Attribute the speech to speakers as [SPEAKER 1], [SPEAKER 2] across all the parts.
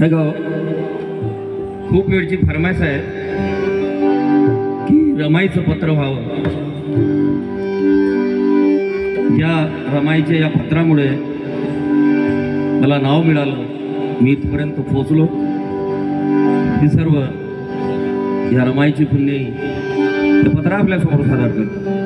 [SPEAKER 1] हे गाव. खूप वेळची फरमाईश आहे की रमाईचं पत्र व्हावं. या रमाईच्या या पत्रामुळे मला नाव मिळालं. मी इथपर्यंत पोचलो ही सर्व या रमाईची पुण्याई ते पत्र आपल्यासमोर सादर करतो.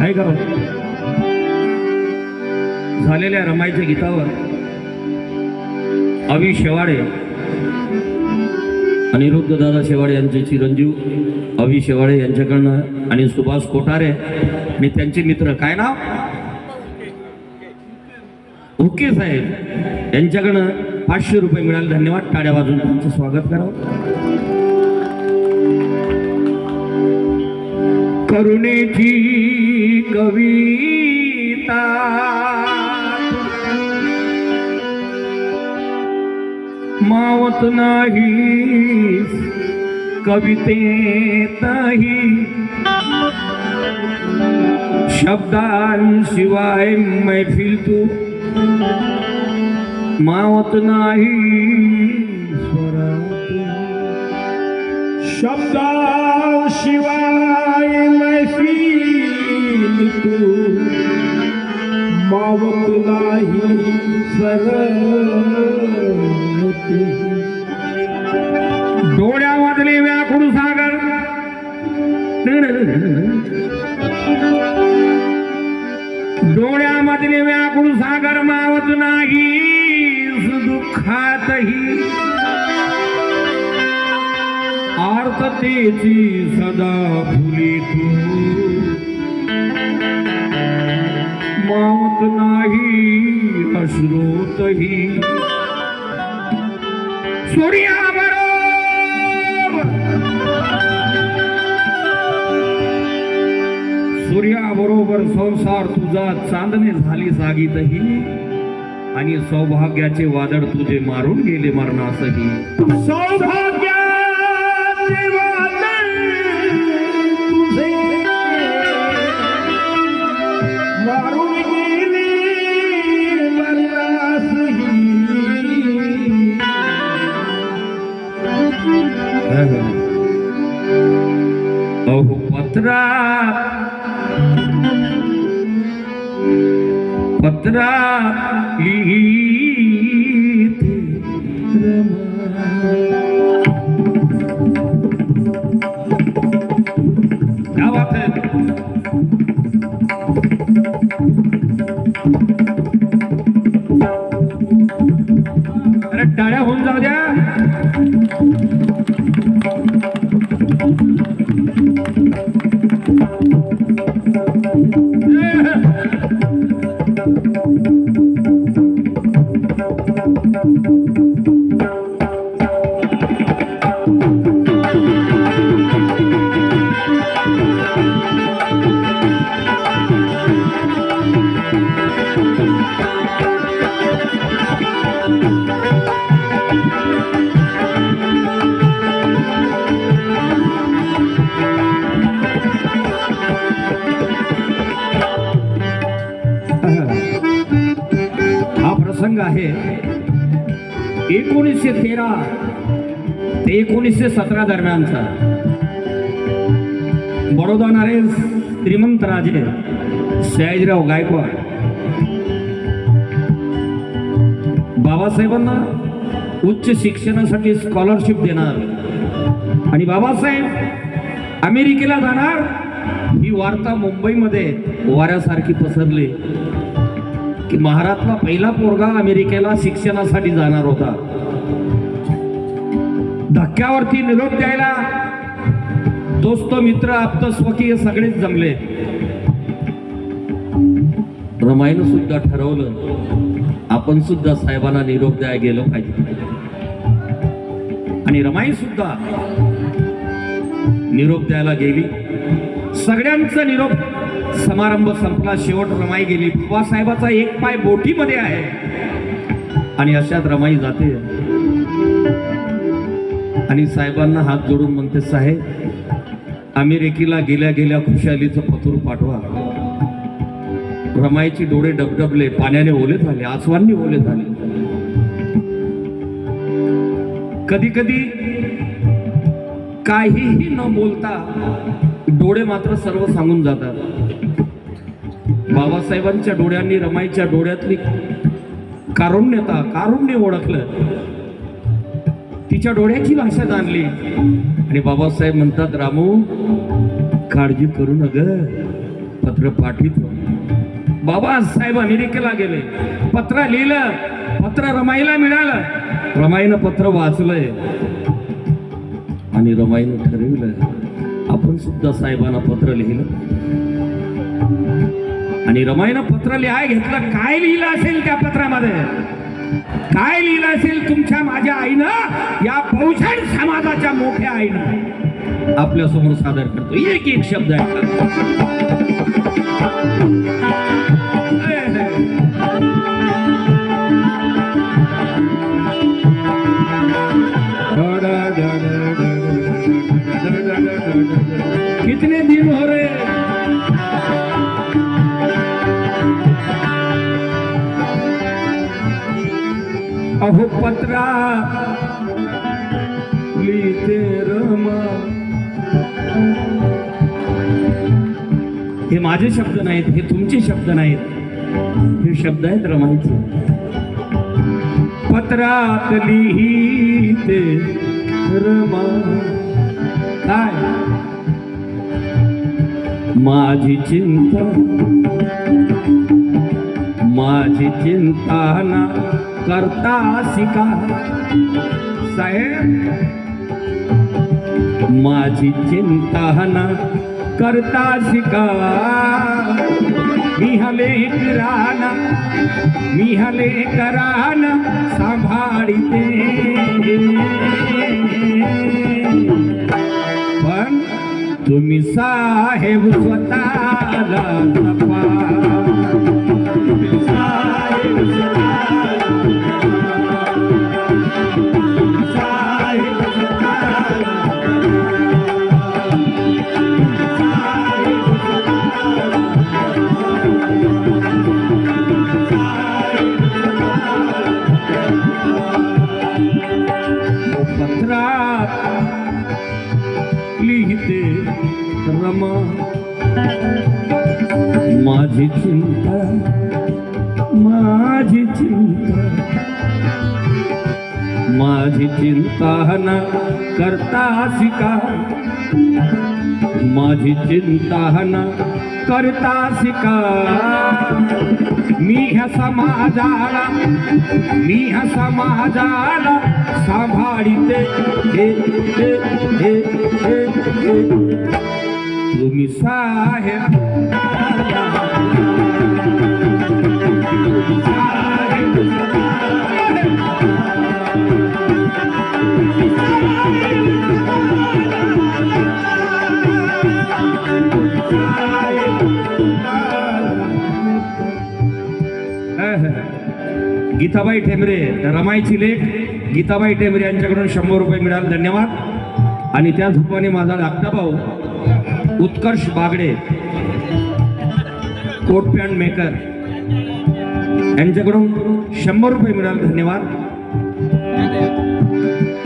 [SPEAKER 1] आहे का झालेल्या रमाईच्या गीतावर अवि शेवाडे अनिरुद्ध दादा शेवाडे यांचे चिरंजीव अवि शेवाडे यांच्याकडनं आणि सुभाष कोठारे आणि त्यांचे मित्र. काय नाव? ओके साहेब. यांच्याकडनं पाचशे रुपये मिळाले. धन्यवाद. टाळ्या बाजून त्यांचं स्वागत करावं.
[SPEAKER 2] करुणेची कविता. मावत नाही कवितेतही. शब्दांशिवाय मैफिल तू. मावत नाही स्वरात शब्दाशिवाय मैफिल तू मावत नाही डोळ्या डोळ्यामधले व्याकुळ सागर डोळ्यामधले व्याकुळ सागर मावत नाही दुःखातही आर्ततेची सदा फुले तू. अश्रोतही सूर्याबरोबर सूर्याबरोबर संसार तुझा चांदणे झाली जागीतही. आणि सौभाग्याचे वादळ तुझे मारून गेले मरणासही. सौभाग्याचे पत्रा एकोणीसशे तेरा ते एकोणीसशे सतरा दरम्यानचा. बडोदाणारे श्रीमंत राजे सयाजीराव गायकवाड. बाबासाहेबांना उच्च शिक्षणासाठी स्कॉलरशिप देणार. आणि बाबासाहेब अमेरिकेला जाणार ही वार्ता मुंबईमध्ये वाऱ्यासारखी पसरली. की महाराष्ट्रातला पहिला पोरगा अमेरिकेला शिक्षणासाठी जाणार होता. धक्क्यावरती निरोप द्यायला दोस्त मित्र आप्त स्वकीय सगळेच जमले. रमाईनं सुद्धा ठरवलं आपण सुद्धा साहेबांना निरोप द्यायला गेलो पाहिजे. आणि रमाई सुद्धा निरोप द्यायला गेली. सगळ्यांचा निरोप समारंभ संपला शेवट रमाई गेली. बाबासाहेबाचा एक पाय बोटीमध्ये आहे. आणि अशात रमाई जाते. आणि साहेबांना हात जोडून म्हणते साहेब अमेरिकेला गेल्या गेल्या खुशालीचं पथूर पाठवा. रमाईचे डोळे डबडबले पाण्याने ओले झाले आसवांनी ओले झाले. कधी कधी काहीही न बोलता डोळे मात्र सर्व सांगून जातात. बाबासाहेबांच्या डोळ्यांनी रमाईच्या डोळ्यातली कारुण्यता कारुण्य ओळखलं. तिच्या डोळ्याची भाषा जाणली. आणि बाबासाहेब म्हणतात रामू काळजी करू नग पत्र पाठवित हो. बाबासाहेब अमेरिकेला गेले. पत्र लिहिलं पत्र रमाईला मिळालं. रमाईनं पत्र वाचलंय. आणि रमाईनं ठरविलं आपण सुद्धा साहेबांना पत्र लिहिलं. आणि रमाईनं पत्र लिहाय घेतलं. काय लिहिलं असेल त्या पत्रामध्ये? काय लिहिलं असेल तुमच्या माझ्या आईनं? या बहुजन समाजाच्या मोठ्या आईनं. आपल्यासमोर सादर करतो. एक एक शब्द आहे अहो पत्रा लिहिते रमा. हे माझे शब्द नाहीत हे तुमचे शब्द नाहीत. हे शब्द आहेत रमाईचे. पत्रात लिहिते रमा. काय? माझी चिंता माझी चिंता ना करता शिका साहेब माझी चिंता ना करता शिका मी हले कराना मी हले कराना सांभाळते. पण तुम्ही साहेब स्वतःला जपा. चिंता न करता शिका. मी ह्या समाजाला मी ह्या समाजाला सांभाळीते. हे हे हे हे हे. तुम्ही साहेब. गीताबाई ठेमरे रमाईची लेख. गीताबाई ठेमरे यांच्याकडून शंभर रुपये मिळाले. धन्यवाद. आणि त्याच रूपाने माझा धाकटा भाऊ Utkarsh Bagade coat pant maker यांच्याकडून शंभर रुपये मिळाले. धन्यवाद.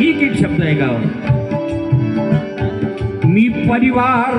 [SPEAKER 2] एक एक शब्द आहे गाव मी परिवार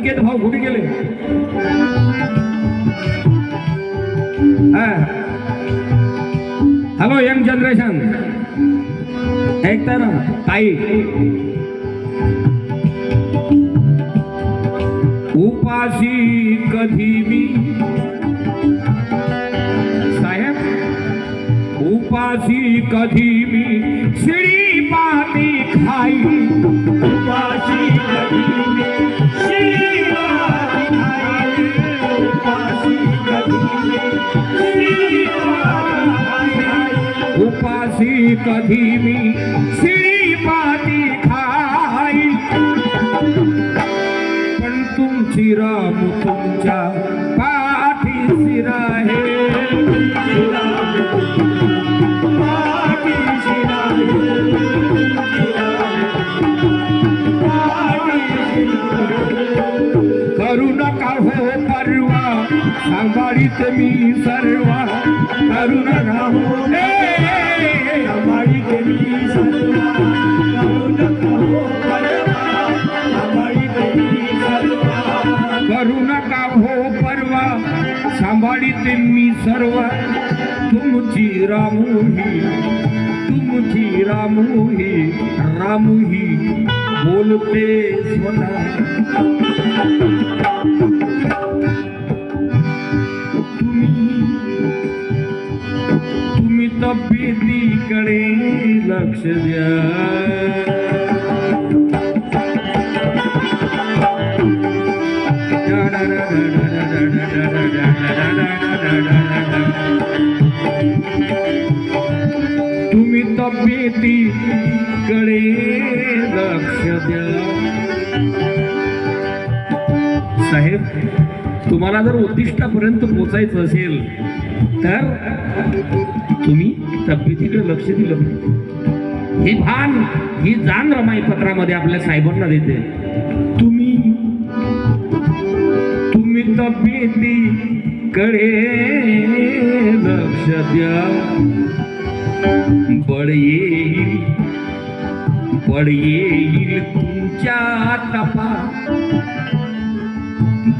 [SPEAKER 2] अनिकेत भाऊ कुठे गेले? हॅलो यंग जनरेशन ऐकता ना? ताई. कधी मी शिडी पाती खाई. पण तुमची राम तुमच्या पाठीशी राहे करू नका हो परवा. सांभाळीत मी सर्व तुमची रामूही तुमची रामूही रामूही बोलते स्वतः. तुम्ही तब्येतीकडे लक्ष द्या. कडे लक्ष द्या. साहेब तुम्हाला जर उद्दिष्टापर्यंत पोचायचं असेल तर तुम्ही तब्येतीकडे लक्ष दिलं ही भान ही जाण रमाई पत्रामध्ये आपल्या साहेबांना देते. तुम्ही तुम्ही तब्येतीकडे लक्ष द्या. बळ येईल बळ येईल तुमच्या तपा.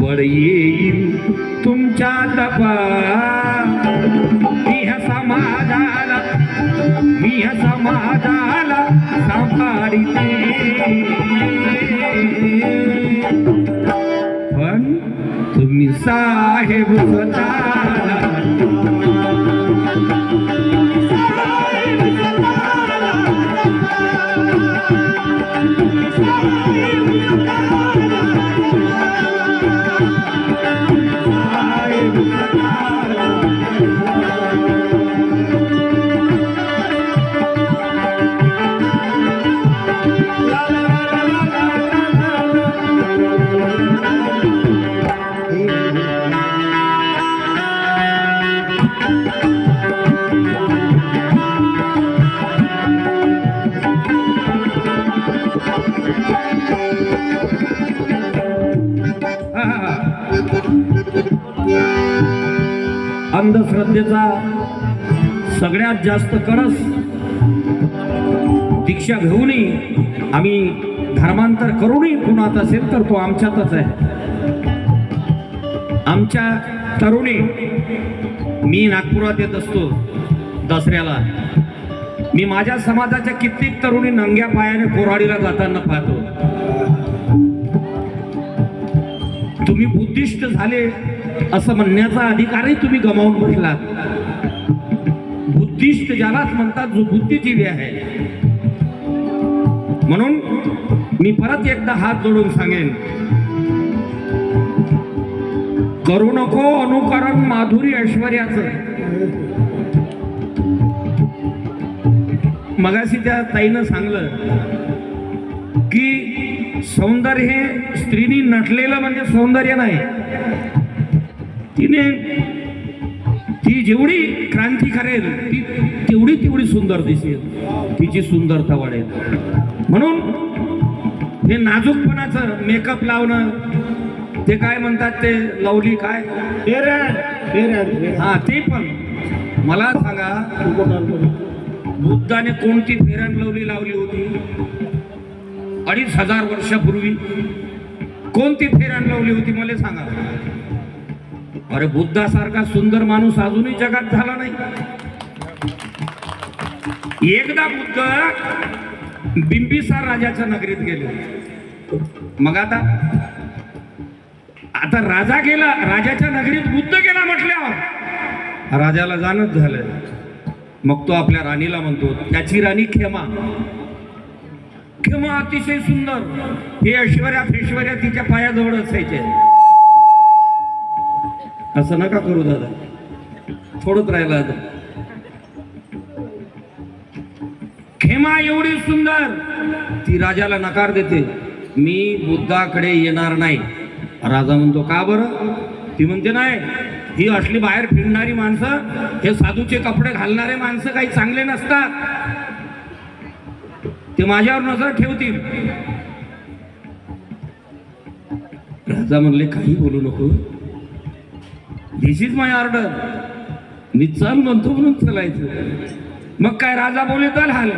[SPEAKER 2] बळ येईल तुमच्या तपा. मी ह्या समाजाला मी ह्या समाजाला सांभाळते. पण तुम्ही साहेब स्वतः अंधश्रद्धेचा सगळ्यात जास्त कळस दीक्षा घेऊनही आम्ही धर्मांतर करूनही कुणात असेल तर तो आमच्यातच आहे. आमच्या तरुणी मी नागपुरात येत असतो दसऱ्याला. मी माझ्या समाजाच्या कित्येक तरुणी नंग्या पायाने कोराडीला जाताना पाहतो. तुम्ही बुद्धिष्ट झाले असं म्हणण्याचा अधिकारही तुम्ही गमावून बसलात. बुद्धिस्ट ज्यालाच म्हणतात जो बुद्धिजीवी आहे. म्हणून मी परत एकदा हात जोडून सांगेन. करू नको अनुकरण माधुरी ऐश्वर्याचं. मगाशी त्या ताईनं सांगलं की सौंदर्य हे स्त्रीनी नटलेलं म्हणजे सौंदर्य नाही. तिने ती जेवढी क्रांती करेल ती तेवढी तेवढी सुंदर दिसेल. तिची सुंदरता वाढेल. म्हणून हे नाजूकपणाचं मेकअप लावणं ते काय म्हणतात ते? लवली काय? हा ते पण. मला सांगा बुद्धाने कोणती फेरन लवली लावली होती? अडीच हजार वर्षापूर्वी कोणती फेरन लावली होती? मला सांगा. अरे बुद्धासारखा सुंदर माणूस अजूनही जगात झाला नाही. एकदा बुद्ध बिंबिसार राजाच्या नगरीत गेले. मग आता आता राजा गेला राजाच्या नगरीत बुद्ध गेला म्हटल्यावर राजाला जाणच झालं मग तो आपल्या राणीला म्हणतो त्याची राणी खेमा. खेमा अतिशय सुंदर. हे ऐश्वर्या फेश्वर्या तिच्या पायाजवळ असायचे. असं नका करू दादा. थोडंच राहिलं आता. खेमा एवढी सुंदर ती राजाला नकार देते. मी बुद्धाकडे येणार नाही. राजा म्हणतो का बरं? ती म्हणते नाही ही असली बाहेर फिरणारी माणसं हे साधूचे कपडे घालणारे माणसं काही चांगले नसतात. ते माझ्यावर नजर ठेवतील. राजा म्हणले काही बोलू नको. दिस इज माय ऑर्डर मी चल म्हणतो म्हणून चलायचं. मग काय राजा बोलले तर हाल.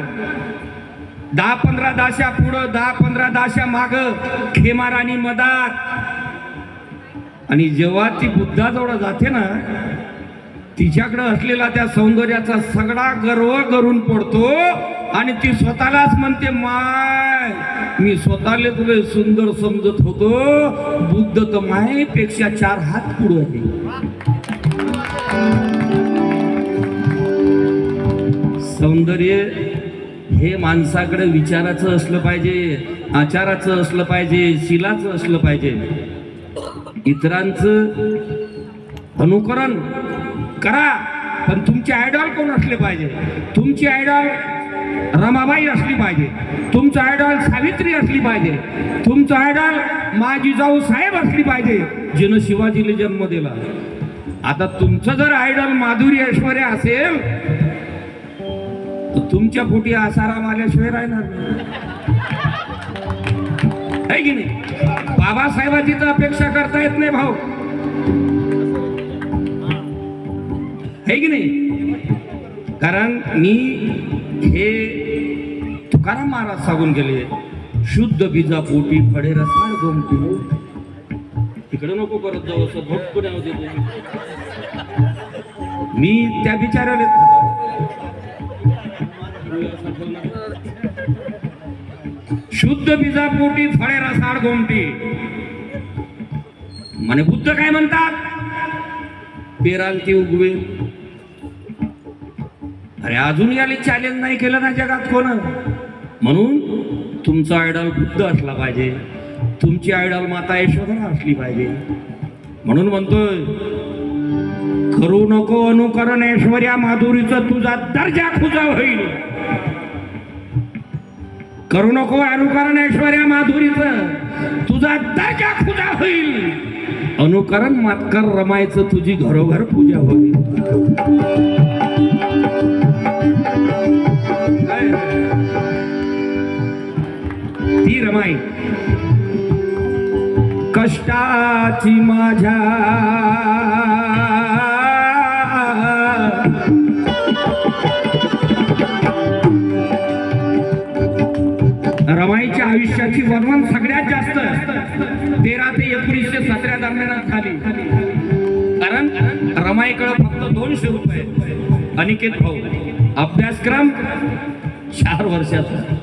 [SPEAKER 2] दहा पंधरा दाशा पुढं दहा पंधरा दाशा माग खेमाराणी मदात आणि जेव्हा ती बुद्धाजवळ जाते ना तिच्याकडे असलेला त्या सौंदर्याचा सगळा गर्व करून पडतो आणि ती स्वतःलाच म्हणते माय मी स्वतःला तुला सुंदर समजत होतो. बुद्ध तर मायपेक्षा चार हात पुढे आहे. सौंदर्य हे माणसाकडे विचाराचं असलं पाहिजे आचाराचं असलं पाहिजे शिलाचं असलं पाहिजे. इतरांचं अनुकरण करा पण तुमचे आयडॉल कोण असले पाहिजे? तुमची आयडॉल रमाबाई असली पाहिजे. तुमचं आयडॉल सावित्री असली पाहिजे. तुमचं आयडॉल माझी जाऊ साहेब असली पाहिजे. जिनं शिवाजीला जन्म दिला. आता तुमचं जर आयडॉल माधुरी ऐश्वर्या असेल तुमच्या पोटी आसाराम आल्याशिवाय राहणार नाही. है की नाही? बाबासाहेबाची तर अपेक्षा करता येत नाही भाऊ. है की नाही? कारण मी हे तुकाराम महाराज सांगून गेले शुद्ध बीजा पोटी फडे रसाळ गोमटी तिकडे नको करत जाऊ असं भटको नाव मी. त्या बिचाराले शुद्ध बीजापोटी फळे रसाळ गोमटी. म्हणे बुद्ध काय म्हणतात? पेरांती उगवे. अरे अजून याला चॅलेंज नाही केलं ना जगात कोण? म्हणून तुमचा आयडॉल बुद्ध असला पाहिजे. तुमची आयडॉल माता यशोधरा असली पाहिजे. म्हणून म्हणतोय करू नको अनुकरण ऐश्वर्या माधुरीचं तुझा दर्जा खुजा होईल. करू नको अनुकरण ऐश्वर्या माधुरीचं. तुझा दर्जा खुजा होईल. अनुकरण मातकर रमायचं तुझी घरोघर पूजा होईल. ती रमाई. कष्टाची माझ्या आयुष्याची वर्णन सगळ्यात जास्त तेरा ते एकोणीसशे सतरा दरम्यान झाली कारण रमाईकडे फक्त दोनशे रुपये अनिकेत भाऊ. अभ्यासक्रम चार वर्षाचा.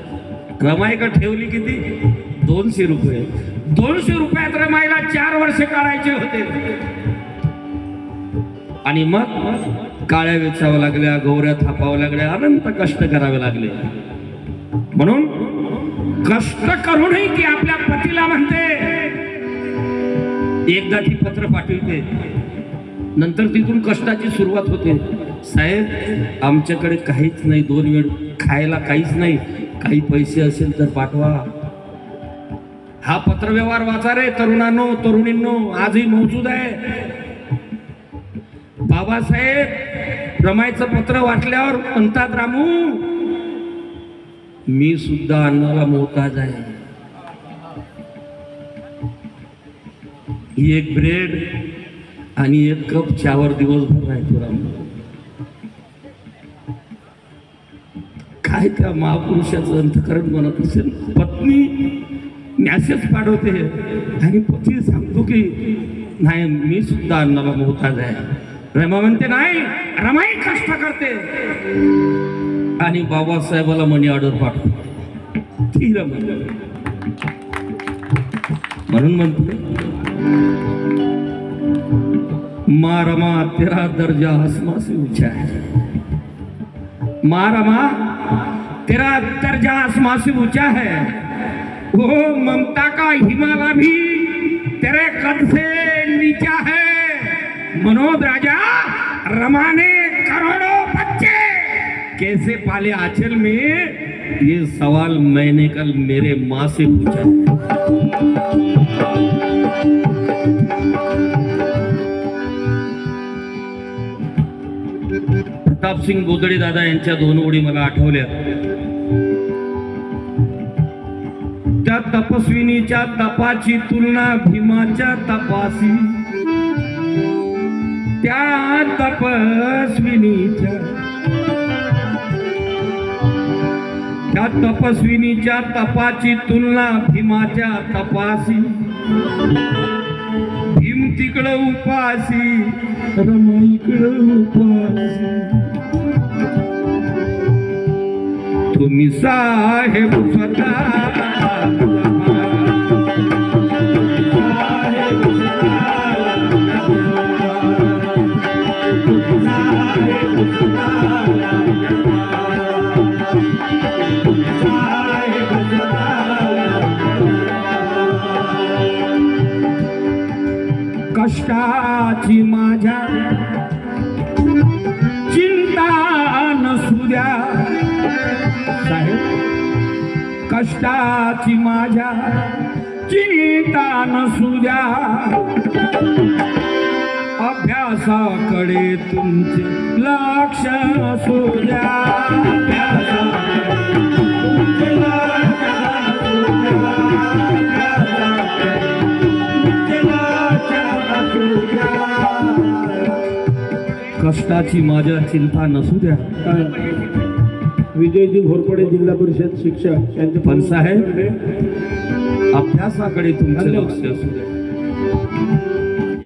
[SPEAKER 2] रमायका ठेवली किती? दोनशे रुपये. दोनशे रुपयात रमायला चार वर्ष काढायचे होते. आणि मग काळ्या वेचाव्या लागल्या गौऱ्या थापाव्या लागल्या अनंत कष्ट करावे लागले. म्हणून कष्ट करूनही ती आपल्या पतीला म्हणते. एकदा ती पत्र पाठवते. नंतर तिथून कष्टाची सुरुवात होते. साहेब आमच्याकडे काहीच नाही. दोन वेळ खायला काहीच नाही. काही पैसे असेल तर पाठवा. हा पत्रव्यवहार वाचा रे तरुणांनो तरुणींनो. आजही मौजूद आहे. बाबासाहेब रमायचं पत्र वाटल्यावर म्हणतात रामू मी सुद्धा अन्नाला मोहताज आहे. एक ब्रेड आणि एक कप चावर दिवसभर राहतो राम काय त्या महापुरुषाचं अंतकरण म्हणत असेल? पत्नी मॅसेज पाठवते आणि पती सांगतो की नाही मी सुद्धा अन्नाला मोहताज आहे. रमा म्हणते नाही रमाई कष्ट करते. आणि बाबासाहेबाला मनी ऑर्डर पाठवते ती म्हणून म्हणतो माँ तेरा दर्जा आसमां से ऊँचा है. माँ रमा तेरा दर्जा आसमां से ऊँचा है. वो ममता का हिमालय भी तेरे कद से नीचा है. मनोज राजा रमा ने कैसे पाले आंचल में? ये सवाल मैंने कल मेरे माँ से पूछा। प्रताप प्रतापसिंग बोदडे दादा यांच्या दोन ओळी मला आठवल्या. त्या तपस्विनीच्या तपाची तुलना भीमाच्या तपासी त्या तपस्विनीच्या त्या तपस्विनीच्या तपाची तुलना भीमाच्या तपासी. भीम तिकडं उपासी रमाईकडं उपासी. तुम्ही साहेब स्वतः कष्टाची माझ्या. चिंता नसू द्या साहेब कष्टाची माझ्या. चिंता नसू द्या अभ्यासाकडे तुमचे लक्ष असू द्या कष्टाची माझ्या चिंता नसू द्या.
[SPEAKER 3] काय? विजयजी घोरपडे जिल्हा परिषद शिक्षक यांचे
[SPEAKER 2] पण साहेब अभ्यासाकडे तुमचे लक्ष असू द्या.